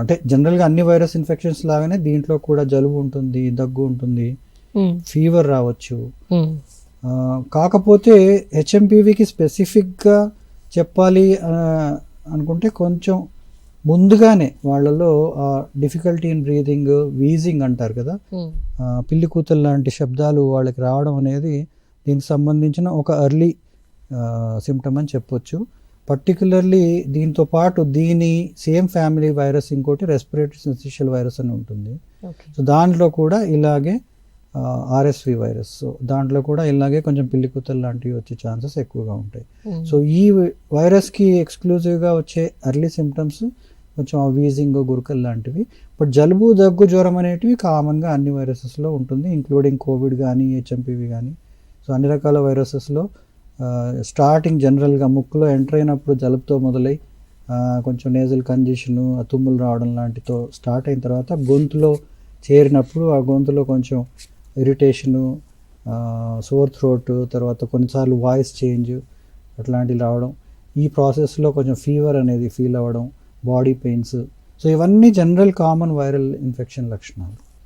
అంటే జనరల్గా అన్ని వైరస్ ఇన్ఫెక్షన్స్ లాగానే దీంట్లో కూడా జలుబు ఉంటుంది దగ్గు ఉంటుంది ఫీవర్ రావచ్చు. కాకపోతే హెచ్ఎంపీవీకి స్పెసిఫిక్గా చెప్పాలి అనుకుంటే కొంచెం ముందుగానే వాళ్ళలో డిఫికల్టీ ఇన్ బ్రీదింగ్ వీజింగ్ అంటారు కదా. పిల్లి కూతురు లాంటి శబ్దాలు వాళ్ళకి రావడం అనేది దీనికి సంబంధించిన ఒక ఎర్లీ సిమ్టమ్ అని చెప్పొచ్చు. పర్టికులర్లీ దీంతో పాటు దీని సేమ్ ఫ్యామిలీ వైరస్ ఇంకోటి రెస్పిరేటరీ సిన్సిషియల్ వైరస్ అని ఉంటుంది. సో దాంట్లో కూడా ఇలాగే ఆర్ఎస్వి వైరస్ సో దాంట్లో కూడా ఇలాగే కొంచెం పిల్లి కూతురు లాంటివి వచ్చే ఛాన్సెస్ ఎక్కువగా ఉంటాయి. సో ఈ వైరస్కి ఎక్స్క్లూజివ్గా వచ్చే ఎర్లీ సిమ్టమ్స్ కొంచెం వీజింగ్ గురకలు లాంటివి. బట్ జలుబు దగ్గు జ్వరం అనేటివి కామన్గా అన్ని వైరసెస్లో ఉంటుంది ఇంక్లూడింగ్ కోవిడ్ కానీ హెచ్ఎంపీవి కానీ సో అన్ని రకాల వైరసెస్లో స్టార్టింగ్ జనరల్గా ముక్కులో ఎంటర్ అయినప్పుడు జలుబుతో మొదలై కొంచెం నేజల్ కంజెషను తుమ్ములు రావడం లాంటితో స్టార్ట్ అయిన తర్వాత గొంతులో చేరినప్పుడు ఆ గొంతులో కొంచెం ఇరిటేషను సోర్ థ్రోట్ తర్వాత కొన్నిసార్లు వాయిస్ చేంజ్ అట్లాంటివి రావడం ఈ ప్రాసెస్లో కొంచెం ఫీవర్ అనేది ఫీల్ అవ్వడం బాడీ పెయిన్స్ సో ఇవన్నీ జనరల్ కామన్ వైరల్ ఇన్ఫెక్షన్ లక్షణాలు.